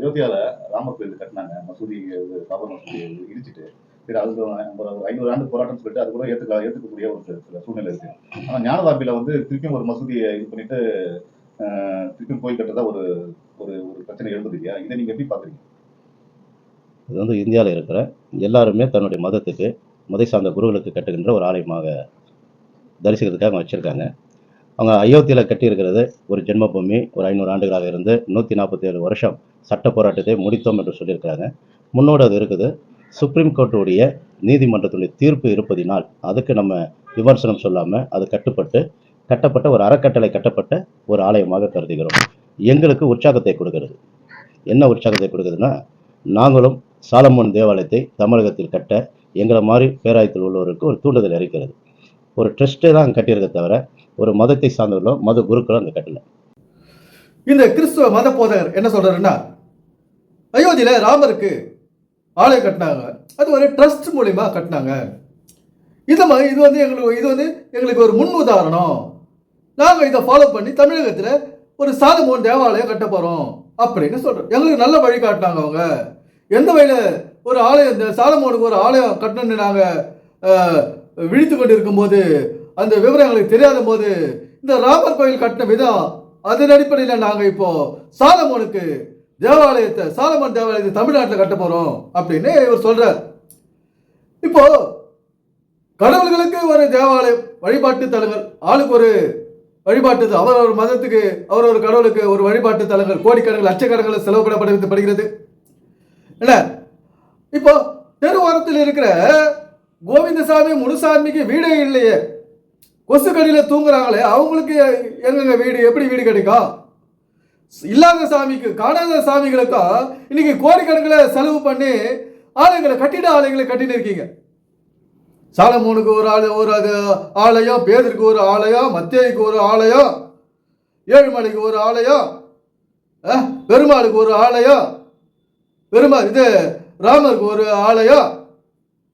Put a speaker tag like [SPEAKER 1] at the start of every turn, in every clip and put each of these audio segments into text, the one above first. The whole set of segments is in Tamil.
[SPEAKER 1] அயோத்தியால ராமர் கோயில் கட்டினாங்க. மசூதி பாபர் மசூதி இடிச்சிட்டு. சரி அது ஒரு ஐநூறு ஆண்டு போராட்டம் சொல்லிட்டு அது கூட ஏத்துக்க ஏத்துக்கக்கூடிய ஒரு சில- சூழ்நிலை இருக்கு. ஆனா ஞானதாபில வந்து திருப்பியும் ஒரு மசூதியை இது பண்ணிட்டு திருப்பியும் கோயில் கட்டுறதா ஒரு ஒரு ஒரு பிரச்சனை எழுந்தது இல்லையா? இதை நீங்க எப்படி பாக்குறீங்க
[SPEAKER 2] இது வந்து இந்தியாவில் இருக்கிற எல்லாருமே தன்னுடைய மதத்துக்கு மதை சார்ந்த குருகளுக்கு கட்டுகின்ற ஒரு ஆலயமாக தரிசிக்கிறதுக்காக வச்சுருக்காங்க. அவங்க அயோத்தியில் கட்டியிருக்கிறது ஒரு ஜென்மபூமி ஒரு ஐநூறு ஆண்டுகளாக இருந்து நூற்றி நாற்பத்தி ஏழு வருஷம் சட்ட போராட்டத்தை முடித்தோம் என்று சொல்லியிருக்கிறாங்க. முன்னோடு அது இருக்குது சுப்ரீம் கோர்ட்டுடைய நீதிமன்றத்துடைய தீர்ப்பு இருப்பதினால் அதுக்கு நம்ம விமர்சனம் சொல்லாமல் அது கட்டுப்பட்டு கட்டப்பட்ட ஒரு அறக்கட்டளை கட்டப்பட்ட ஒரு ஆலயமாக கருதுகிறோம். எங்களுக்கு உற்சாகத்தை கொடுக்கிறது. என்ன உற்சாகத்தை கொடுக்குதுன்னா நாங்களும் சாலமோன் தேவாலயத்தை தமிழகத்தில் கட்ட எங்களை மாதிரி பேராயத்தில் உள்ளவருக்கு ஒரு தூண்டுதல் இருக்கிறது ஒரு ட்ரஸ்ட்டே தான் கட்டியிருக்க தவிர ஒரு மதத்தை சார்ந்தவர்களோ மத குருக்கள் அங்கே கட்டலை.
[SPEAKER 3] இந்த கிறிஸ்துவ மத போதகர் என்ன சொல்றாருன்னா அயோத்தியில ராமருக்கு ஆலயம் கட்டினாங்க. அது ஒரு ட்ரஸ்ட் மூலியமா கட்டினாங்க. இது மாதிரி இது வந்து எங்களுக்கு இது வந்து எங்களுக்கு ஒரு முன் உதாரணம். நாங்கள் இதை ஃபாலோ பண்ணி தமிழகத்தில் ஒரு சாலமோன் தேவாலயம் கட்ட போகிறோம் அப்படின்னு சொல்கிறோம் எங்களுக்கு நல்ல வழி காட்டினாங்க அவங்க. எந்த வழியில் ஒரு ஆலயம் இந்த சாலமோனுக்கு ஒரு ஆலயம் கட்டணும்னு நாங்கள் விழித்து கொண்டு இருக்கும்போது அந்த விவரம் எங்களுக்கு தெரியாத போது இந்த ராமர் கோயில் கட்டின விதம் அதன் அடிப்படையில் நாங்கள் இப்போ சாலமோனுக்கு தேவாலயத்தை சாலமன் தேவாலயத்தை தமிழ்நாட்டில் கட்ட போகிறோம் அப்படின்னு இவர் சொல்கிறார் இப்போ கடவுள்களுக்கு ஒரு தேவாலயம் வழிபாட்டு தலங்கள் ஆளுக்கு ஒரு வழிபாட்டு அவர் ஒரு மதத்துக்கு அவர் ஒரு கடவுளுக்கு ஒரு வழிபாட்டு தலங்கள் கோடிக்கணக்கில் லட்சக்கணக்கில் செலவு என்ன? இப்போ தெருவோரத்தில் இருக்கிற கோவிந்தசாமி முனுசாமிக்கு வீடே இல்லையே. கொசுக்கடியில் தூங்குறாங்களே அவங்களுக்கு எங்கெங்க வீடு? எப்படி வீடு கிடைக்கும் இல்லாத சாமிக்கு காணாத சாமிகளுக்கும் இன்னைக்கு கோடிக்கணக்கில் செலவு பண்ணி ஆலயங்களை கட்டிட ஆலயங்களை கட்டிட்டு இருக்கீங்க. சாலமோனுக்கு ஒரு ஆலயம் ஒரு அது ஆலயம் பேதருக்கு ஒரு ஆலயம் மத்தேய்க்கு ஒரு ஆலயம் ஏழுமலைக்கு ஒரு ஆலயம் பெருமாளுக்கு ஒரு ஆலயம் பெருமாள் இது ராமருக்கு ஒரு ஆலயம்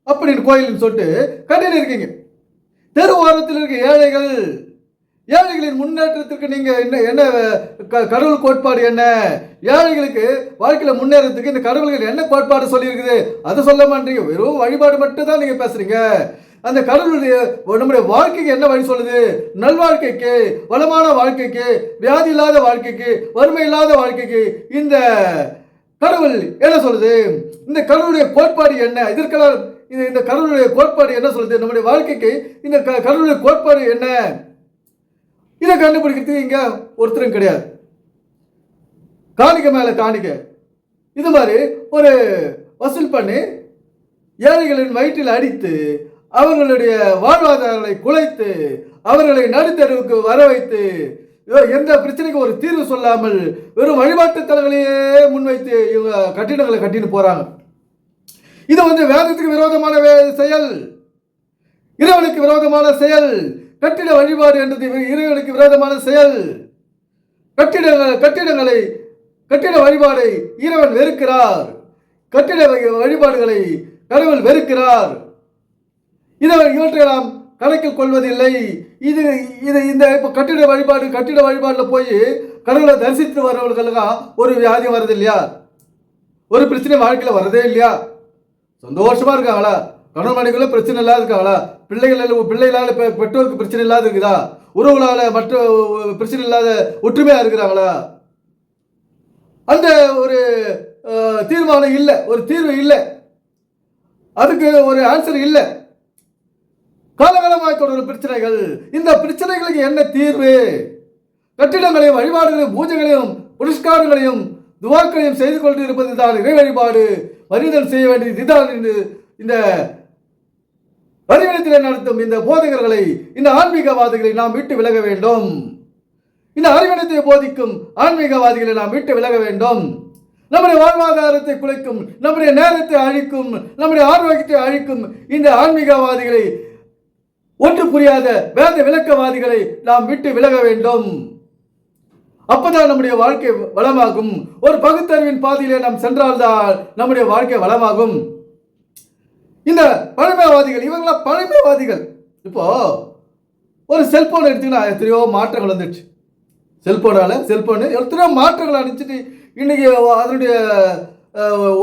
[SPEAKER 3] அப்படின்னு கோயில்னு சொல்லிட்டு கட்டிட்டு இருக்கீங்க. தெருவோரத்தில் இருக்க ஏழைகள் ஏழைகளின் முன்னேற்றத்திற்கு நீங்கள் என்ன என்ன க- கடவுள் கோட்பாடு என்ன? ஏழைகளுக்கு வாழ்க்கையில் முன்னேறதுக்கு இந்த கடவுள்கள் என்ன கோட்பாடு சொல்லியிருக்குது? அதை சொல்ல மாட்டீங்க. வெறும் வழிபாடு மட்டும் தான் நீங்க பேசுறீங்க. அந்த கடவுளுடைய நம்முடைய வாழ்க்கைக்கு என்ன வழி சொல்லுது? நல்வாழ்க்கைக்கு வளமான வாழ்க்கைக்கு வியாதி இல்லாத வாழ்க்கைக்கு வறுமை இல்லாத வாழ்க்கைக்கு இந்த கடவுள் என்ன சொல்லுது? இந்த கடவுளுடைய கோட்பாடு என்ன? இதற்கெல்லாம் இந்த இந்த கடவுளுடைய கோட்பாடு என்ன சொல்லுது? நம்முடைய வாழ்க்கைக்கு இந்த க- கடவுளுடைய கோட்பாடு என்ன? இதை கண்டுபிடிக்கிறதுக்கு இங்கே ஒருத்தரும் கிடையாது. காணிக்க மேலே காணிக்க. இது மாதிரி ஒரு வசூல் பண்ணி ஏழைகளின் வயிற்றில் அடித்து அவர்களுடைய வாழ்வாதாரங்களை குலைத்து அவர்களை நடுத்தருவுக்கு வர வைத்து எந்த பிரச்சனைக்கும் ஒரு தீர்வு சொல்லாமல் வெறும் வழிபாட்டு தலங்களையே முன்வைத்து இவங்க கட்டிடங்களை கட்டின்னு போகிறாங்க இது வந்து வேதத்துக்கு விரோதமான வே- செயல். இறைவனுக்கு விரோதமான செயல். கட்டிட வழிபாடு என்றது இறைவனுக்கு விரோதமான செயல். கட்டிடங்கள் கட்டிடங்களை கட்டிட வழிபாடை இறைவன் வெறுக்கிறார். கட்டிட வழி- வழிபாடுகளை கடவுள் வெறுக்கிறார். இதை இவற்றை நாம் கணக்கில் கொள்வதில்லை. இது இது இந்த இப்போ கட்டிட வழிபாடு கட்டிட வழிபாட்டில் போய் கடவுளை தரிசித்து வரவர்களுக்கெல்லாம் ஒரு வியாதி வருது இல்லையா ஒரு பிரச்சனை வாழ்க்கையில் வரதே இல்லையா? சந்தோஷமா இருக்காங்களா? கணவன் மனைவிக்குள்ள பிரச்சனை இல்லாத இருக்காங்களா? பிள்ளைகள் பிள்ளைகளால பெற்றோருக்கு பிரச்சனை இல்லாத இருக்குதா? உறவுகளால மற்ற பிரச்சனை இல்லாத ஒற்றுமையா இருக்கிறாங்களா? அந்த ஒரு தீர்மானம் இல்லை ஒரு தீர்வு இல்லை. அதுக்கு ஒரு ஆன்சர் இல்லை. காலகாலமாக தொடரும் பிரச்சனைகள். இந்த பிரச்சனைகளுக்கு என்ன தீர்வு? கட்டிடங்களையும் வழிபாடுகளையும் பூஜைகளையும் புரஸ்காரங்களையும் துவாக்களையும் செய்து கொண்டு இருப்பது தான் இறை வழிபாடு. வரிதல் செய்ய வேண்டியது இதுதான் என்று இந்த அறிவிடத்திலே நடத்தும் இந்த போதகர்களை இந்த ஆன்மீகவாதிகளை நாம் விட்டு விலக வேண்டும். இந்த அறிவினத்தை போதிக்கும் ஆன்மீகவாதிகளை நாம் விட்டு விலக வேண்டும். நம்முடைய வாழ்வாதாரத்தை குலைக்கும் நம்முடைய நேரத்தை அழிக்கும் நம்முடைய ஆரோக்கியத்தை அழிக்கும் இந்த ஆன்மீகவாதிகளை ஒன்று புரியாத வேத விளக்கவாதிகளை நாம் விட்டு விலக வேண்டும். அப்பதான் நம்முடைய வாழ்க்கை வளமாகும். ஒரு பகுத்தறிவின் பாதையிலே நாம் சென்றால்தான் நம்முடைய வாழ்க்கை வளமாகும். இந்த பழமைவாதிகள் இவங்களாம் பழமைவாதிகள். இப்போ ஒரு செல்போன் எடுத்தீங்கன்னா எத்தனையோ மாற்றங்கள் வந்துடுச்சு. செல்போனால செல்போனு எத்தனையோ மாற்றங்கள் அனுப்பிச்சிட்டு இன்னைக்கு அதனுடைய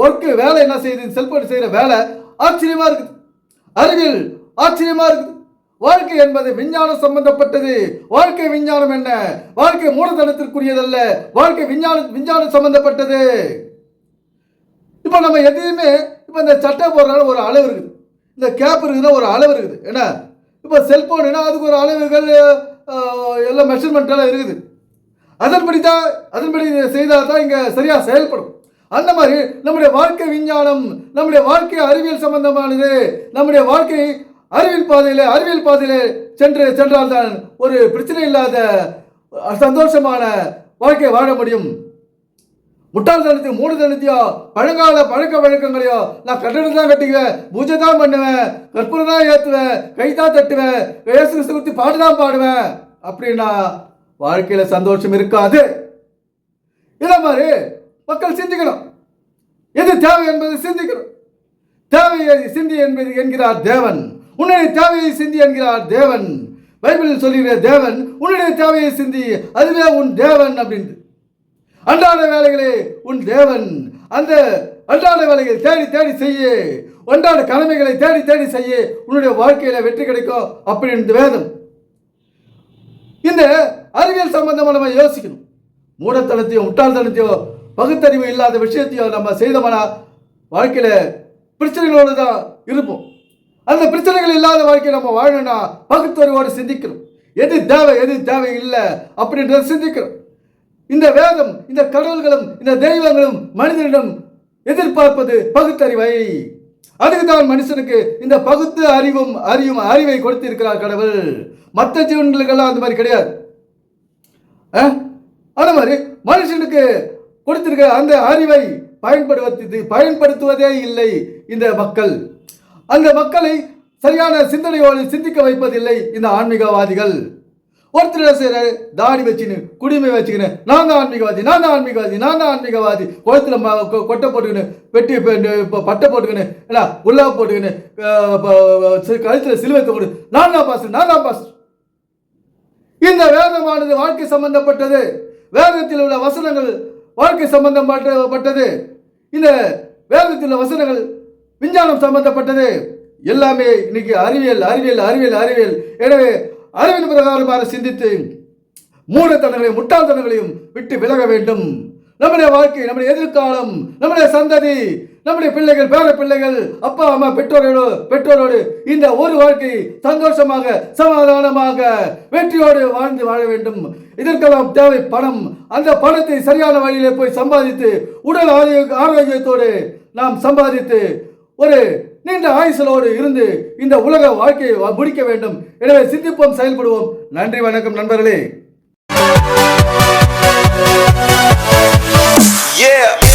[SPEAKER 3] ஒர்க்கு வேலை என்ன செய்யுது? செல்போன் செய்கிற வேலை ஆச்சரியமா இருக்குது. அறிவியல் ஆச்சரியமா இருக்குது. வாழ்க்கை என்பது விஞ்ஞானம் சம்பந்தப்பட்டது. வாழ்க்கை விஞ்ஞானம் என்ன? வாழ்க்கை மூலதனத்திற்குரியதல்ல. வாழ்க்கை விஞ்ஞானம் விஞ்ஞானம் சம்பந்தப்பட்டது. இப்போ நம்ம எதையுமே இப்போ இந்த சட்டை போடுறதுனால ஒரு அளவு இருக்குது. இந்த கேப் இருக்குதுன்னா ஒரு அளவு இருக்குது. என்ன? இப்போ செல்போனுனா அதுக்கு ஒரு அளவுகள் எல்லாம் மெஷர்மெண்ட் எல்லாம் இருக்குது. அதன்படி தான் அதன்படி செய்தால் தான் இங்கே சரியாக செயல்படும். அந்த மாதிரி நம்முடைய வாழ்க்கை விஞ்ஞானம் நம்முடைய வாழ்க்கை அறிவியல் சம்பந்தமானது நம்முடைய வாழ்க்கை அறிவியல் பாதையில் அறிவியல் பாதையில் சென்று சென்றால் தான் ஒரு பிரச்சனை இல்லாத சந்தோஷமான வாழ்க்கை வாழ முடியும். முட்டாள்தனத்தையும் மூடுதனத்தையோ பழங்கால பழக்க வழக்கங்களையோ நான் கட்டணம் தான் கட்டிக்குவேன். பூஜை தான் பண்ணுவேன். கற்பூரம் தான் ஏற்றுவேன். கை தான் தட்டுவேன். இயேசு கிறிஸ்து குறித்து பாட்டு தான் பாடுவேன். அப்படின்னா வாழ்க்கையில் சந்தோஷம் இருக்காது. இதை மாதிரி மக்கள் சிந்திக்கணும். எது தேவை என்பதை சிந்திக்கணும். தேவையை சிந்தி என்பது என்கிறார் தேவன். உன்னுடைய தேவையை சிந்தி என்கிறார் தேவன். பைபிளில் சொல்லுகிற தேவன் உன்னுடைய தேவையை சிந்தி அதுவே உன் தேவன் அப்படின்ட்டு. அன்றாட வேலைகளே உன் தேவன். அந்த அன்றாட வேலைகளை தேடி தேடி செய்ய. அன்றாட கடமைகளை தேடி தேடி செய்ய. உன்னுடைய வாழ்க்கையில் வெற்றி கிடைக்கும் அப்படின்ட்டு வேதம். இந்த அறிவியல் சம்பந்தமா நம்ம யோசிக்கணும். மூடத்தனத்தையோ முட்டாள்தனத்தையோ பகுத்தறிவு இல்லாத விஷயத்தையோ நம்ம செய்தோம்னா வாழ்க்கையில் பிரச்சனைகளோடு தான் இருப்போம். அந்த பிரச்சனைகள் இல்லாத வாழ்க்கையை நம்ம வாழணும்னா பகுத்தறிவோடு சிந்திக்கணும். எது தேவை எது தேவை இல்லை அப்படின்றத சிந்திக்கிறோம் இந்த வேதம் இந்த கடவுள்களும் இந்த தெய்வங்களும் மனிதனிடம் எதிர்பார்ப்பது பகுத்தறிவை. அதுக்குதான் மனுஷனுக்கு இந்த பகுத்து அறிவும் அறியும் அறிவை கொடுத்திருக்கிறார் கடவுள். மற்ற ஜீவன்களுக்கெல்லாம் அந்த மாதிரி கிடையாது. அஹ்? அந்த மாதிரி மனுஷனுக்கு கொடுத்திருக்க அந்த அறிவை பயன்படுத்தி பயன்படுத்துவதே இல்லை இந்த மக்கள். அந்த மக்களை சரியான சிந்தனையோடு சிந்திக்க வைப்பதில்லை இந்த ஆன்மீகவாதிகள். ஒருத்தர் செய்கிற தாடி வச்சுன்னு குடிமை வச்சுக்கின்னு நான் தான் ஆன்மீகவாதி நான் தான் ஆன்மீகவாதி நான் தான் ஆன்மீகவாதி. குளத்தில் கொட்டை போட்டுக்கின்னு வெட்டி பட்டை போட்டுக்கின்னு என்ன உள்ளா போட்டுக்கின்னு கழுத்தில் சிலுவை போடு நான் தான் பாஸ்டர் நான் தான் பாஸ்டர் இந்த வேதமானது வாழ்க்கை சம்பந்தப்பட்டது. வேதத்தில் உள்ள வசனங்கள் வாழ்க்கை சம்பந்தப்பட்டது இந்த வேதத்தில் உள்ள வசனங்கள் விஞ்ஞானம் சம்பந்தப்பட்டது. எல்லாமே இன்னைக்கு அறிவியல் அறிவியல் அறிவியல் அறிவியல். எனவே அறிவியல் பிரகாரமாக சிந்தித்து மூடத்தனங்களையும் முட்டாள்தனங்களையும் விட்டு விலக வேண்டும். நம்முடைய வாழ்க்கை நம்முடைய எதிர்காலம் நம்முடைய சந்ததி நம்முடைய பிள்ளைகள் பேர பிள்ளைகள் அப்பா அம்மா பெற்றோரோடு பெற்றோரோடு இந்த ஒரு வாழ்க்கை சந்தோஷமாக சமாதானமாக வெற்றியோடு வாழ்ந்து வாழ வேண்டும். இதற்கெல்லாம் தேவை பணம். அந்த பணத்தை சரியான வழியிலே போய் சம்பாதித்து உடல் ஆரோக்கிய ஆரோக்கியத்தோடு நாம் சம்பாதித்து ஒரு நீண்ட ஆயுசலோடு இருந்து இந்த உலக வாழ்க்கையை முடிக்க வேண்டும். எனவே சிந்திப்போம் செயல்படுவோம். நன்றி வணக்கம் நண்பர்களே. Yeah.